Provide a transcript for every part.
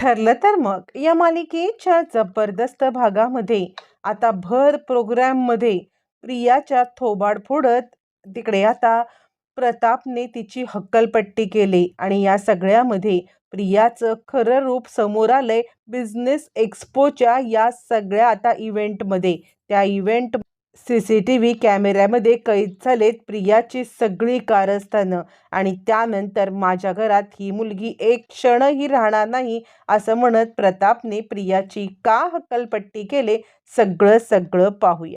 ठरलं तर मग. या मालिकेच्या जबरदस्त भागामध्ये आता भर प्रोग्रॅममध्ये प्रियाच्या थोबाड फोडत तिकडे आता प्रतापने तिची हक्कलपट्टी केली आणि या सगळ्यामध्ये प्रियाचं खरं रूप समोर आलंय. बिझनेस एक्सपोच्या या सगळ्या आता इव्हेंटमध्ये त्या event C C T V कॅमेऱ्यामध्ये कैद झालेत प्रियाची सगळी कारस्थानं. आणि त्यानंतर माझ्या घरात ही मुलगी एक क्षणही राहणार नाही असं म्हणत प्रतापने प्रियाची का हक्कलपट्टी केले सगळं सगळं पाहूया.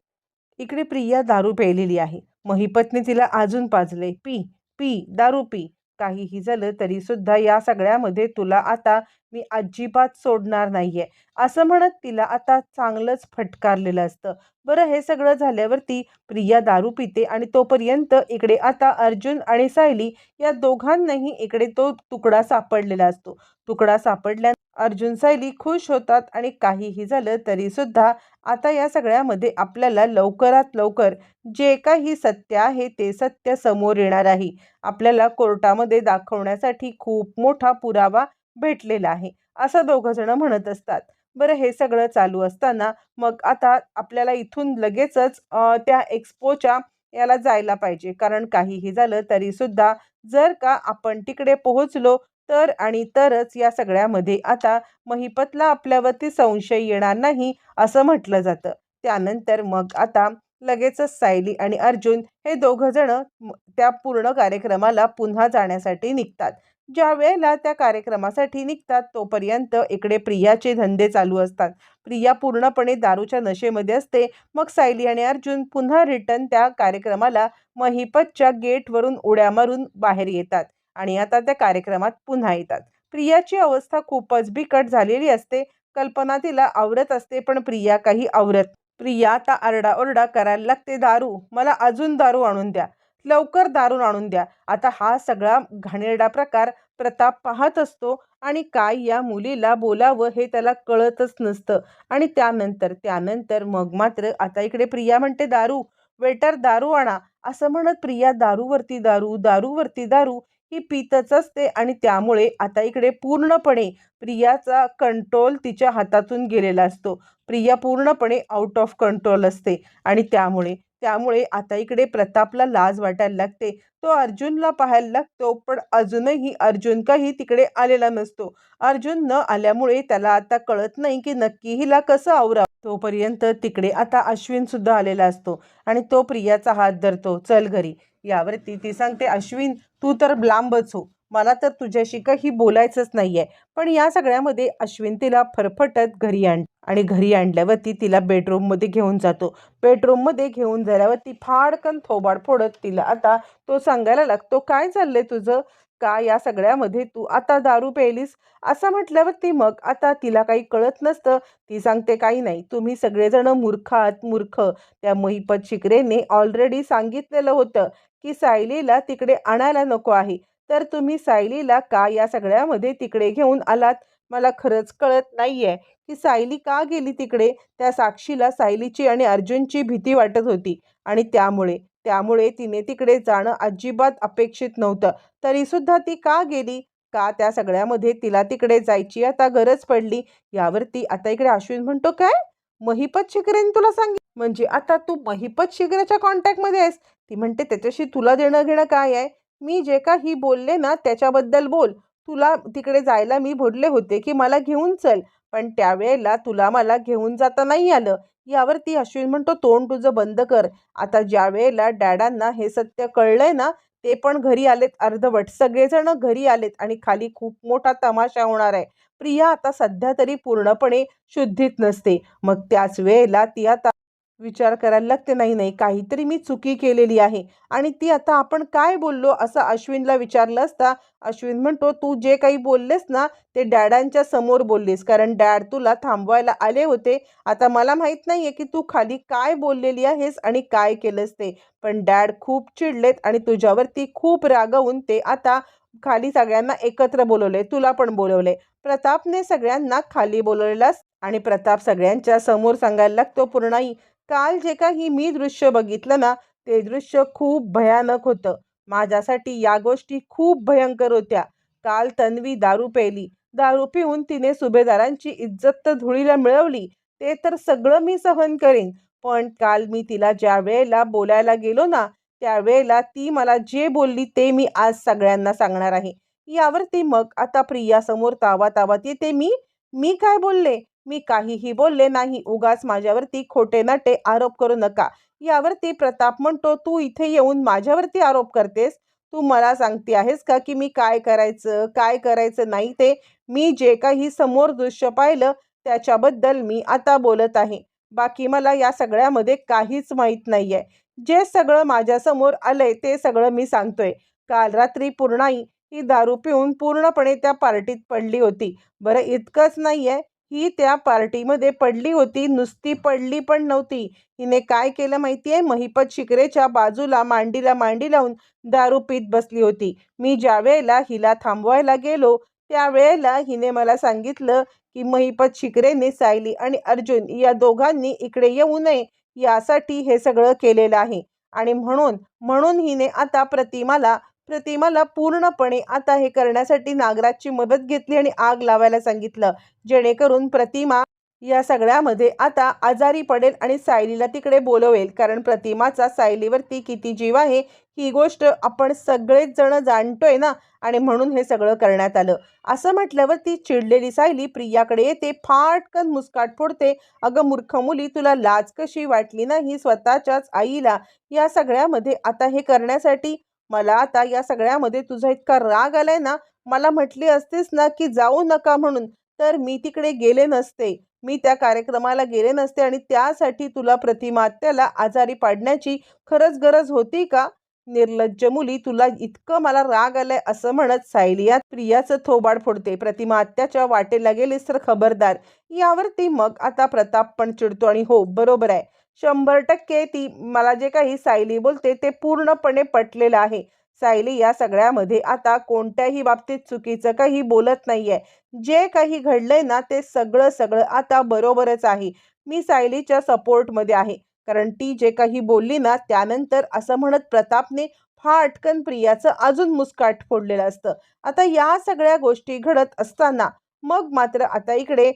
इकडे प्रिया दारू प्यायलेली आहे. महिपतने तिला अजून पाजले पी पी दारू पी. काहीही झालं तरी सुद्धा या सगळ्यामध्ये तुला आता मी अजिबात सोडणार नाहीये. असं म्हणत तिला आता चांगलंच फटकारलेलं असतं. बरं हे सगळं झाल्यावरती प्रिया दारू पिते आणि तोपर्यंत इकडे आता अर्जुन आणि सायली या दोघांनाही इकडे तो तुकडा सापडलेला असतो. तुकडा सापडल्या अर्जुन सायली खुश होतात आणि काहीही झालं तरी सुद्धा आता या सगळ्यामध्ये आपल्याला लवकरात लवकर जे काही सत्य आहे ते सत्य समोर येणार आहे. आपल्याला कोर्टामध्ये दाखवण्यासाठी खूप मोठा पुरावा भेटलेला आहे. असं दोघं जण म्हणत असतात. बरं हे सगळं चालू असताना मग आता आपल्याला इथून लगेचच त्या एक्सपोच्या याला जायला पाहिजे. कारण काहीही झालं तरी सुद्धा जर का आपण तिकडे पोहोचलो तर आणि तरच या सगळ्यामध्ये आता महिपतला आपल्यावरती संशय येणार नाही असं म्हटलं जातं. त्यानंतर मग आता लगेचच सायली आणि अर्जुन हे दोघं जण त्या पूर्ण कार्यक्रमाला पुन्हा जाण्यासाठी निघतात. ज्या वेळेला त्या कार्यक्रमासाठी निघतात तोपर्यंत इकडे प्रियाचे धंदे चालू असतात. प्रिया पूर्णपणे दारूच्या नशेमध्ये असते. मग सायली आणि अर्जुन पुन्हा रिटर्न त्या कार्यक्रमाला महिपतच्या गेटवरून उड्या मारून बाहेर येतात. आणि आता त्या कार्यक्रमात पुन्हा येतात. प्रियाची अवस्था खूपच बिकट झालेली असते. कल्पना तिला आवरत असते पण प्रिया काही आवरत प्रिया आता आरडाओरडा करायला लागते दारू. मला अजून दारू आणून द्या. लवकर दारू आणून द्या. आता हा सगळा घाणेरडा प्रकार प्रताप पाहत असतो आणि काय या मुलीला बोलावं हे त्याला कळतच नसतं. आणि त्यानंतर त्यानंतर मग मात्र आता इकडे प्रिया म्हणते दारू. वेटर दारू आणा. असं म्हणत प्रिया दारूवरती दारू दारूवरती दारू ही पितच असते आणि त्यामुळे आता इकडे पूर्णपणे प्रियाचा कंट्रोल तिच्या हातातून गेलेला असतो. प्रिया पूर्णपणे आउट ऑफ कंट्रोल असते आणि त्यामुळे त्यामुळे आता इकडे प्रतापला लाज वाटायला लागते. तो अर्जुनला पाहायला लागतो पण अजूनही अर्जुन काही तिकडे आलेला नसतो. अर्जुन न आल्यामुळे त्याला आता कळत नाही की नक्की हिला कसं आवराव. तोपर्यंत तिकडे आता अश्विन सुद्धा आलेला असतो आणि तो प्रियाचा हात धरतो चल घरी. यावरती ती सांगते अश्विन तू तर लांबच हो. मला तर तुझ्याशी काही बोलायचंच नाही आहे पण या सगळ्यामध्ये अश्विन तिला फरफटत घरी आण आणि घरी आणल्यावरती तिला बेडरूममध्ये घेऊन जातो. बेडरूममध्ये घेऊन झाल्यावरती फाडकन थोबाड फोडत तिला. आता तो सांगायला लागतो काय चाललंय तुझं? का? या सगळ्यामध्ये तू आता दारू प्यायलीस? असं म्हटल्यावर ती मग आता तिला काही कळत नसतं. ती सांगते काही नाही. तुम्ही सगळेजण मूर्ख आहात मूर्ख. त्या महिपत शिकरेने ऑलरेडी सांगितलेलं होतं की सायलीला तिकडे आणायला नको आहे. तर तुम्ही सायलीला का या सगळ्यामध्ये तिकडे घेऊन आलात? मला खरंच कळत नाहीये की सायली का गेली तिकडे? त्या साक्षीला सायलीची आणि अर्जुनची भीती वाटत होती आणि त्यामुळे त्यामुळे तिने तिकडे जाणं अजिबात अपेक्षित नव्हतं. तरीसुद्धा ती का गेली? का त्या सगळ्यामध्ये तिला तिकडे जायची आता गरज पडली? यावरती आता इकडे अश्विन म्हणतो काय? महिपत शिकरेने तुला सांगितलं म्हणजे आता तू महिपत शिकरेच्या कॉन्टॅक्टमध्ये आहेस ती म्हणते त्याच्याशी तुला देणं घेणं काय आहे? मी जे काही बोलले ना त्याच्याबद्दल बोल. तुला तिकडे जायला मी बोलले होते की मला घेऊन चल. पण त्यावेळेला तुला मला घेऊन जाता नाही आलं. यावरती अश्विन म्हणतो तोंड तुझं बंद कर. आता ज्या वेळेला डॅडांना हे सत्य कळलंय ना ते पण घरी आलेत अर्धवट. सगळेजण घरी आलेत आणि खाली खूप मोठा तमाशा होणार आहे. प्रिया आता सध्या तरी पूर्णपणे शुद्धीत नसते. मग त्याच वेळेला ती आता विचार करायला लागते नाही नाही काहीतरी मी चुकी केलेली आहे. आणि ती आता आपण काय बोललो असं अश्विनला विचारलं असता अश्विन म्हणतो तू जे काही बोललेस ना ते डॅडांच्या समोर बोललीस कारण डॅड तुला थांबवायला आले होते. आता मला माहीत नाही आहे की तू खाली काय बोललेली आहेस आणि काय केलंस ते. पण डॅड खूप चिडलेत आणि तुझ्यावरती खूप रागवून ते आता खाली सगळ्यांना एकत्र बोलवले तुला पण बोलवले. प्रतापने सगळ्यांना खाली बोलवलेलास आणि प्रताप सगळ्यांच्या समोर सांगायला लागतो पूर्णाई काल जे काही मी दृश्य बघितलं ना ते दृश्य खूप भयानक होतं. माझ्यासाठी या गोष्टी खूप भयंकर होत्या. काल तन्वी दारू पेली दारू पिऊन तिने सुभेदारांची इज्जत तर धुळीला मिळवली ते तर सगळं मी सहन करेन. पण काल मी तिला ज्या वेळेला बोलायला गेलो ना त्यावेळेला ती मला जे बोलली ते मी आज सगळ्यांना सांगणार आहे. यावरती मग आता प्रियासमोर तावा तावात येते मी. मी काय बोलले? मी काहीही बोलले नाही. उगाच माझ्यावरती खोटे नाटे आरोप करू नका. यावरती प्रताप म्हणतो तू इथे येऊन माझ्यावरती आरोप करतेस? तू मला सांगते आहेस का की मी काय करायचं काय करायचं नाही ते? मी जे काही समोर दृश्य पाहिलं त्याच्याबद्दल मी आता बोलत आहे. बाकी मला या सगळ्यामध्ये काहीच माहीत नाही आहे जे सगळं माझ्यासमोर आलंय ते सगळं मी सांगतोय. काल रात्री पूर्णाई ही दारू पिऊन पूर्णपणे त्या पार्टीत पडली होती. बरं इतकंच नाही आहे ही त्या पार्टीमध्ये पडली होती नुसती पडली पण नव्हती. हिने काय केलं माहिती आहे महिपत शिकरेच्या बाजूला मांडीला मांडी लावून दारू पीत बसली होती. मी ज्या वेळेला हिला थांबवायला गेलो त्यावेळेला हिने मला सांगितलं की महिपत शिकरेने सायली आणि अर्जुन या दोघांनी इकडे येऊ नये यासाठी हे सगळं केलेलं आहे. आणि म्हणून म्हणून हिने आता प्रतिमाला प्रतिमाला पूर्णपणे आता हे करण्यासाठी नागराजची मदत घेतली आणि आग लावायला सांगितलं. जेणेकरून प्रतिमा या सगळ्यामध्ये आता आजारी पडेल आणि सायलीला तिकडे बोलवेल. कारण प्रतिमाचा सायलीवरती किती जीव आहे ही गोष्ट आपण सगळेच जण जाणतोय ना? आणि म्हणून हे सगळं करण्यात आलं. असं म्हटल्यावर ती चिडलेली सायली प्रियाकडे येते फाटकन मुस्काट फोडते. अगं मूर्ख मुली तुला लाज कशी वाटली नाही स्वतःच्याच आईला? या सगळ्यामध्ये आता हे करण्यासाठी मला आता या सगळ्यामध्ये तुझा इतका राग आलाय ना मला म्हटली असतेस ना की जाऊ नका म्हणून तर मी तिकडे गेले नसते. मी त्या कार्यक्रमाला गेले नसते आणि त्यासाठी तुला प्रतिमात्याला आजारी पाडण्याची खरंच गरज होती का? निर्लज्ज मुली तुला इतकं मला राग आलाय असं म्हणत सायलिया प्रियाचं थोबाड फोडते. प्रतिमा आत्याच्या वाटेला गेलीस तर खबरदार. यावरती मग आता प्रताप पण चिडतो आणि हो बरोबर आहे. शंभर टक्के ती मला जे काही सायली बोलते ते पूर्णपणे पटलेलं आहे. सायली या सगळ्यामध्ये आता कोणत्याही बाबतीत चुकीचं काही बोलत नाहीये. जे काही घडलंय ना ते सगळं सगळं आता बरोबरच आहे. मी सायलीच्या सपोर्टमध्ये आहे. कारण ती जे काही बोलली ना त्यानंतर असं म्हणत प्रतापने फाटकन प्रियाचं अजून मुस्काट फोडलेलं असतं. आता या सगळ्या गोष्टी घडत असताना मग मात्र आता इकडे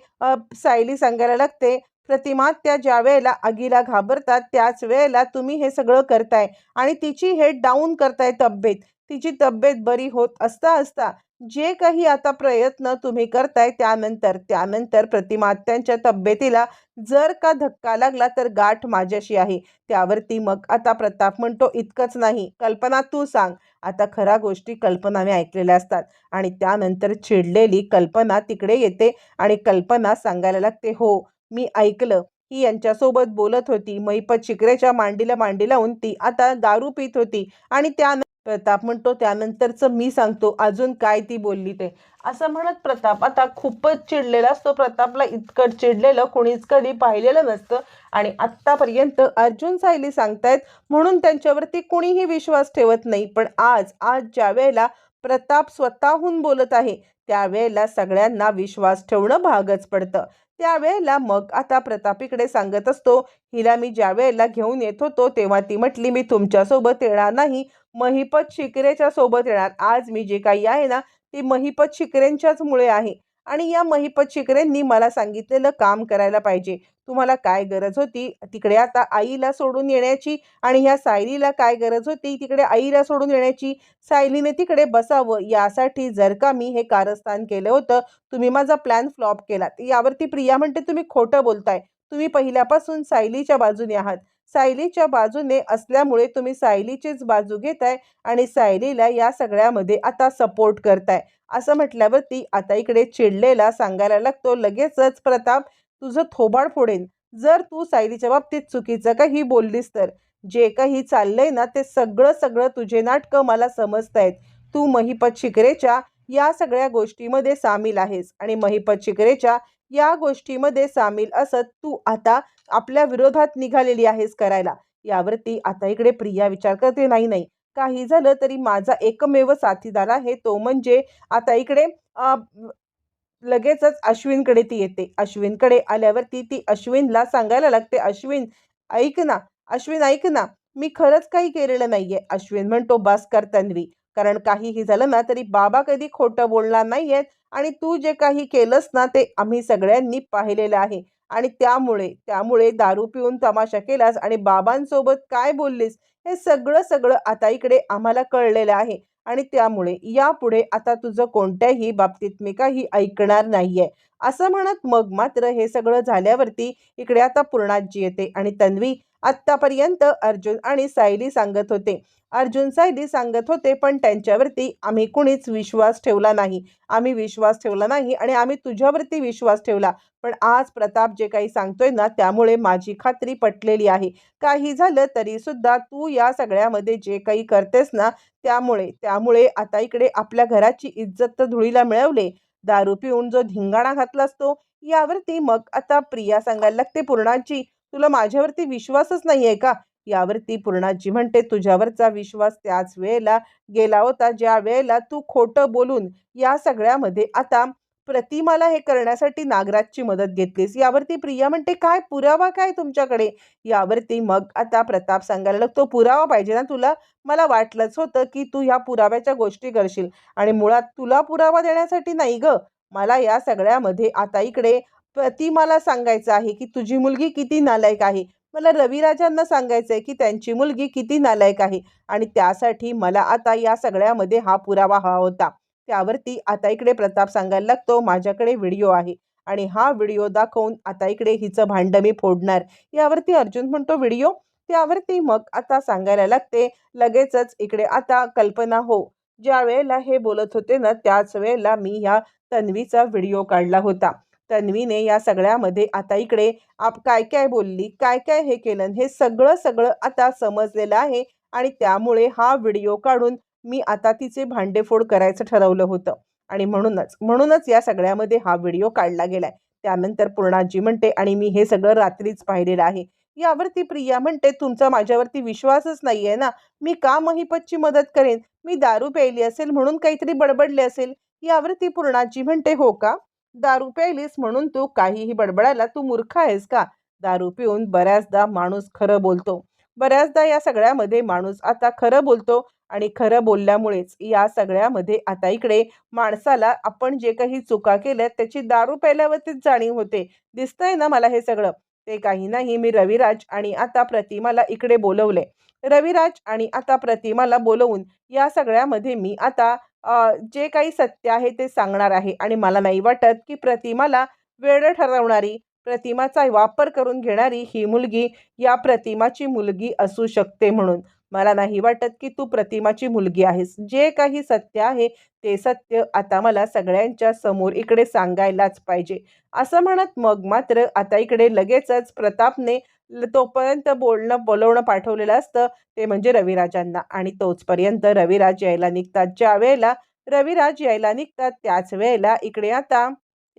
सायली सांगायला लागते प्रतिमा त्या ज्या वेळेला आगीला घाबरतात त्याच वेळेला तुम्ही हे सगळं करताय आणि तिची हे डाऊन करताय तब्येत. तिची तब्येत बरी होत असता असता जे काही आता प्रयत्न तुम्ही करताय त्यानंतर त्यानंतर प्रतिमात्यांच्या तब्येतीला जर का धक्का लागला तर गाठ माझ्याशी आहे. त्यावरती मग आता प्रताप म्हणतो इतकंच नाही कल्पना तू सांग. आता खऱ्या गोष्टी कल्पनाने ऐकलेल्या असतात आणि त्यानंतर चिडलेली कल्पना तिकडे येते आणि कल्पना सांगायला लागते हो मी ऐकलं. ही यांच्यासोबत बोलत होती. महिपत शिकऱ्याच्या मांडीला मांडी लावून ती आता दारू पित होती. आणि त्या प्रताप म्हणतो त्यानंतरचं मी सांगतो. अजून काय ती बोलली ते. असं म्हणत प्रताप आता खूपच चिडलेला असतो. प्रतापला इतकं चिडलेलं कुणीच कधी पाहिलेलं नसतं. आणि आत्तापर्यंत अर्जुन सायली सांगतायत म्हणून त्यांच्यावरती कुणीही विश्वास ठेवत नाही. पण आज आज ज्या वेळेला प्रताप स्वतःहून बोलत आहे त्यावेळेला सगळ्यांना विश्वास ठेवणं भागच पडतं. त्यावेळेला मग आता प्रतापीकडे सांगत असतो हिला मी ज्या वेळेला घेऊन येत होतो तेव्हा ती म्हटली मी तुमच्यासोबत येणार नाही महिपत शिकरेच्या सोबत येणार. आज मी जे काही आहे ना ती महिपत शिकरेंच्याच मुळे आहे. आणि या महिपत शिकरेंनी मला सांगितलेलं काम करायला पाहिजे. तुम्हाला काय गरज होती? तिकडे आता आईला सोडून येण्याची आणि ह्या सायलीला काय गरज होती? तिकडे आईला सोडून येण्याची? सायलीने तिकडे बसावं यासाठी जर का मी हे कारस्थान केलं होतं तुम्ही माझा प्लॅन फ्लॉप केला यावरती प्रिया म्हणते तुम्ही खोटं बोलताय. तुम्ही पहिल्यापासून सायलीच्या बाजूने आहात. सायलीच्या बाजूने असल्यामुळे तुम्ही सायलीचीच बाजू घेताय आणि सायलीला या सगळ्यामध्ये आता सपोर्ट करताय. असं म्हटल्यावरती आता इकडे चिडलेला सांगायला लागतो लगेचच प्रताप तुझं थोबाड फोडेन. जर तू सायलीच्या बाबतीत चुकीचं काही बोललीस तर. जे काही चाललंय ना ते सगळं सगळं तुझे नाटकं मला समजतायत. तू महिपत शिकरेच्या या सगळ्या गोष्टीमध्ये सामील आहेस आणि महिपत शिकरेच्या या गोष्टीमध्ये सामील असत तू आता आपल्या विरोधात निघालेली आहेस करायला. यावरती आता इकडे प्रिया विचार करते नाही नाही काही झालं तरी माझा एकमेव साथीदार आहे तो म्हणजे आता इकडे लगेचच अश्विनकडे ती येते. अश्विनकडे आल्यावरती ती अश्विनला सांगायला लागते अश्विन ऐक ना अश्विन ऐक ना मी खरंच काही केलेलं नाहीये. अश्विन म्हणतो बस कर तन्वी. कारण काहीही झालं ना तरी बाबा कधी खोटं बोलणार नाहीयेत. आणि तू जे काही केलंस ना ते आम्ही सगळ्यांनी पाहिलेलं आहे. आणि त्यामुळे त्यामुळे दारू पिऊन तमाशा केलास आणि बाबांसोबत काय बोललीस हे सगळं सगळं आता इकडे आम्हाला कळलेलं आहे. आणि त्यामुळे यापुढे आता तुझं कोणत्याही बाबतीत मी काही ऐकणार नाहीये. असं म्हणत मग मात्र हे सगळं झाल्यावरती इकडे आता पूर्णाजी येते आणि तन्वी आत्तापर्यंत अर्जुन आणि सायली सांगत होते. अर्जुन सायली सांगत होते पण त्यांच्यावरती आम्ही कुणीच विश्वास ठेवला नाही. आम्ही विश्वास ठेवला नाही आणि आम्ही तुझ्यावरती विश्वास ठेवला. पण आज प्रताप जे काही सांगतोय ना त्यामुळे माझी खात्री पटलेली आहे. काही झालं तरी सुद्धा तू या सगळ्यामध्ये जे काही करतेस ना त्यामुळे त्यामुळे आता इकडे आपल्या घराची इज्जत तर धुळीला मिळवले. दारू पिऊन जो धिंगाणा घातला असतो यावरती मग आता प्रिया सांगायला लागते पूर्णाची. तुला माझ्यावरती विश्वासच नाही आहे का? यावरती पूर्णाजी म्हणते तुझ्यावरचा विश्वास त्याच वेळेला गेला होता ज्या वेळेला तू खोटं बोलून या सगळ्यामध्ये आता प्रतिमाला हे करण्यासाठी नागराजची मदत घेतलीस. यावरती प्रिया म्हणते काय पुरावा काय तुमच्याकडे? यावरती मग आता प्रताप सांगायला लागतो पुरावा पाहिजे ना तुला. मला वाटलंच होतं की तू ह्या पुराव्याच्या गोष्टी करशील आणि मुळात तुला पुरावा देण्यासाठी नाही ग. मला या सगळ्यामध्ये आता इकडे ती मला सांगायचं आहे की तुझी मुलगी किती नालायक आहे? मला रविराजांना सांगायचं आहे की त्यांची मुलगी किती नालायक आहे? आणि त्यासाठी मला आता या सगळ्यामध्ये हा पुरावा हवा होता. त्यावरती आता इकडे प्रताप सांगायला लागतो माझ्याकडे व्हिडिओ आहे. आणि हा व्हिडिओ दाखवून आता इकडे हिचं भांडं मी फोडणार. यावरती अर्जुन म्हणतो व्हिडिओ? त्यावरती मग आता सांगायला लागते लगेचच इकडे आता कल्पना हो. ज्या वेळेला हे बोलत होते ना त्याच वेळेला मी ह्या तन्वीचा व्हिडिओ काढला होता. तन्वीने या सगळ्यामध्ये आता इकडे आप काय काय बोलली काय काय हे केलं हे सगळं सगळं आता समजलेलं आहे आणि त्यामुळे हा व्हिडिओ काढून मी आता तिचे भांडेफोड करायचं ठरवलं होतं. आणि म्हणूनच म्हणूनच या सगळ्यामध्ये हा व्हिडिओ काढला गेलाय. त्यानंतर पूर्णाजी म्हणते आणि मी हे सगळं रात्रीच पाहिलेलं आहे. यावरती प्रिया म्हणते तुमचा माझ्यावरती विश्वासच नाहीये ना. मी का महिपतची मदत करेन? मी दारू प्यायली असेल म्हणून काहीतरी बडबडले असेल. यावरती पूर्णाजी म्हणते हो का? दारू प्यायलीस म्हणून तू काहीही बडबडायला तू मूर्ख आहेस का? दारू पिऊन बऱ्याचदा माणूस खरं बोलतो. बऱ्याचदा या सगळ्यामध्ये माणूस आता खरं बोलतो आणि खरं बोलल्यामुळेच या सगळ्यामध्ये आता इकडे माणसाला आपण जे काही चुका केल्या त्याची दारू प्यायल्यावरतीच जाणीव होते. दिसतंय ना मला हे सगळं? ते काही नाही मी रविराज आणि आता प्रतिमाला इकडे बोलवले रविराज आणि आता प्रतिमाला बोलवून या सगळ्यामध्ये मी आता जे काही सत्य आहे ते सांगणार आहे आणि मला नाही वाटत की प्रतिमाला वेळ ठरवणारी प्रतिमाचा वापर करून घेणारी ही मुलगी या प्रतिमाची मुलगी असू शकते म्हणून. मला नाही वाटत की तू प्रतिमाची मुलगी आहेस. जे काही सत्य आहे ते सत्य आता मला सगळ्यांच्या समोर इकडे सांगायलाच पाहिजे. असं म्हणत मग मात्र आता इकडे लगेचच प्रतापने तोपर्यंत बोलणं बोलवणं पाठवलेलं असतं. ते म्हणजे रविराजांना. आणि तोचपर्यंत रविराज यायला निघतात. ज्या वेळेला रविराज यायला निघतात त्याच वेळेला इकडे आता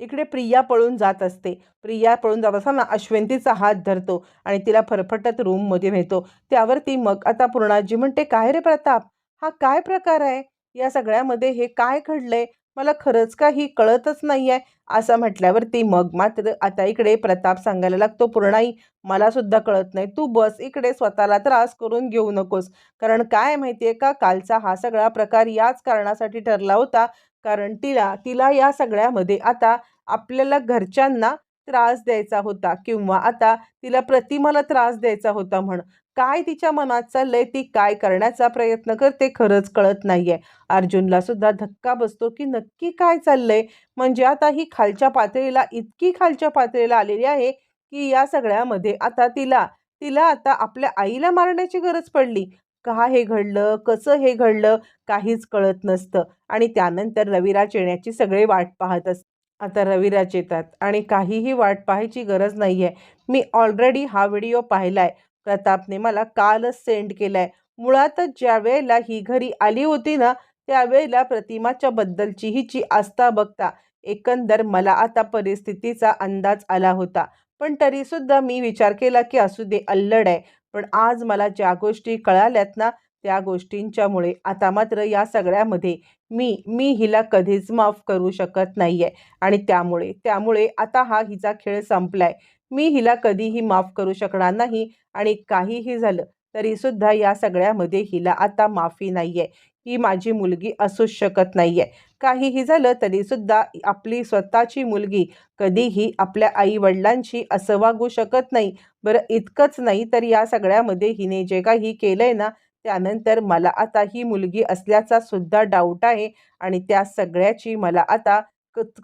इकडे प्रिया पळून जात असते. प्रिया पळून जात असताना अश्वंतीचा हात धरतो आणि तिला फरफटत रूममध्ये नेतो. त्यावरती मग आता पूर्णाजी म्हणते काय रे प्रताप? हा काय प्रकार आहे? या सगळ्यामध्ये हे काय घडलंय? मला खरंच काही कळतच नाही आहे असं म्हटल्यावरती मग मात्र आता इकडे प्रताप सांगायला लागतो पूर्णाई मला सुद्धा कळत नाही. तू बस इकडे स्वतःला त्रास करून घेऊ नकोस. कारण काय माहिती आहे का कालचा हा सगळा प्रकार याच कारणासाठी ठरला होता. कारण तिला तिला या सगळ्यामध्ये आता आपल्याला घरच्यांना त्रास द्यायचा होता. किंवा आता तिला प्रतिमाला त्रास द्यायचा होता म्हण. काय तिच्या मनात चाललंय ती काय करण्याचा प्रयत्न करते खरंच कळत नाहीये. अर्जुनला सुद्धा धक्का बसतो की नक्की काय चाललंय? म्हणजे आता ही खालच्या पातळीला इतकी खालच्या पातळीला आलेली आहे की या सगळ्यामध्ये आता तिला तिला आता आपल्या आईला मारण्याची गरज पडली. का हे घडलं? कसं हे घडलं? काहीच कळत नसतं. आणि त्यानंतर रविराज येण्याची सगळे वाट पाहत असतात आता रविराज येतात. आणि काहीही वाट पाहायची गरज नाही आहे मी ऑलरेडी हा व्हिडिओ पाहिला आहे प्रतापने मला कालच सेंड केलाय. आहे मुळातच ज्या वेळेला ही घरी आली होती ना त्यावेळेला प्रतिमाच्या बद्दलची हिची आस्था बघता एकंदर मला आता परिस्थितीचा अंदाज आला होता. पण तरीसुद्धा मी विचार केला की असू दे अल्लड आहे. पण आज मला ज्या गोष्टी कळाल्यात ना त्या गोष्टींच्यामुळे आता मात्र या सगळ्यामध्ये मी मी हिला कधीच माफ करू शकत नाही आहे आणि त्यामुळे त्यामुळे आता हा हिचा खेळ संपलाय. मी हिला कधीही माफ करू शकणार नाही आणि काहीही झालं तरीसुद्धा या सगळ्यामध्ये हिला आता माफी नाही आहे ही माझी मुलगी असूच शकत नाही आहे काहीही झालं तरीसुद्धा आपली स्वतःची मुलगी कधीही आपल्या आईवडिलांशी असं वागू शकत नाही. बरं इतकंच नाही तर या सगळ्यामध्ये हिने जे काही केलं आहे ना त्यानंतर मला आता ही मुलगी असल्याचा सुद्धा डाऊट आहे आणि त्या सगळ्याची मला आता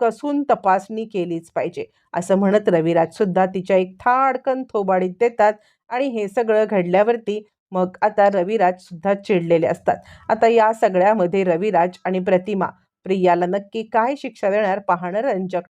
कसून तपासणी केलीच पाहिजे. असं म्हणत रविराजसुद्धा तिच्या एक थाडकन थोबाडीत देतात आणि हे सगळं घडल्यावरती मग आता रविराजसुद्धा चिडलेले असतात. आता या सगळ्यामध्ये रविराज आणि प्रतिमा प्रियाला नक्की काय शिक्षा देणार? पाहणं रंजक